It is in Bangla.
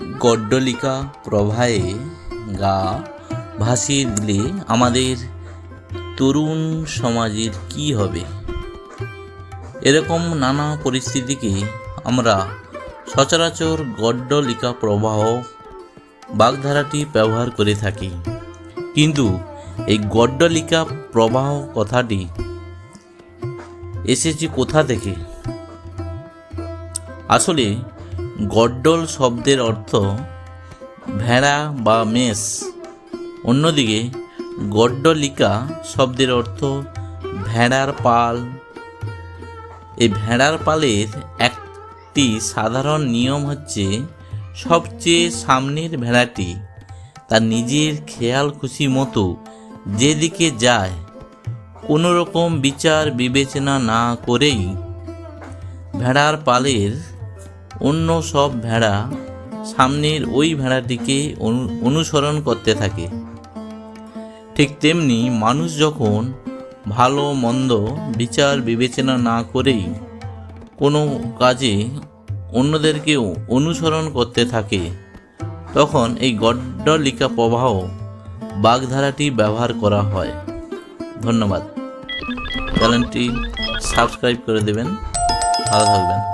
গড্ডলিকা প্রবাহে গা ভাসিয়ে দিলে আমাদের তরুণ সমাজের কি হবে? এরকম নানা পরিস্থিতিকে আমরা সচরাচর গড্ডলিকা প্রবাহ বাগধারাটি ব্যবহার করে থাকি। কিন্তু এই গড্ডলিকা প্রবাহ কথাটি এসেছে কোথা থেকে? আসলে গড্ডল শব্দের অর্থ ভেড়া বা মেষ। অন্যদিকে গড্ডলিকা শব্দের অর্থ ভেড়ার পাল। এই ভেড়ার পালের একটি সাধারণ নিয়ম হচ্ছে সবচেয়ে সামনের ভেড়াটি তার নিজের খেয়াল খুশি মতো যেদিকে যায় কোনো রকম বিচার বিবেচনা না করেই ভেড়ার পালের অন্য সব ভেড়া সামনের ওই ভেড়াটিকে অনু- অনুসরণ করতে থাকে। ঠিক তেমনি মানুষ যখন ভালো, মন্দ বিচার, বিবেচনা না করেই কোনো কাজে অন্যদেরকেও অনুসরণ করতে থাকে, তখন এই গড্ডলিকা প্রবাহ বাগধারাটি ব্যবহার করা হয়। ধন্যবাদ। চ্যানেলটি সাবস্ক্রাইব করে দেবেন। ভালো থাকবেন।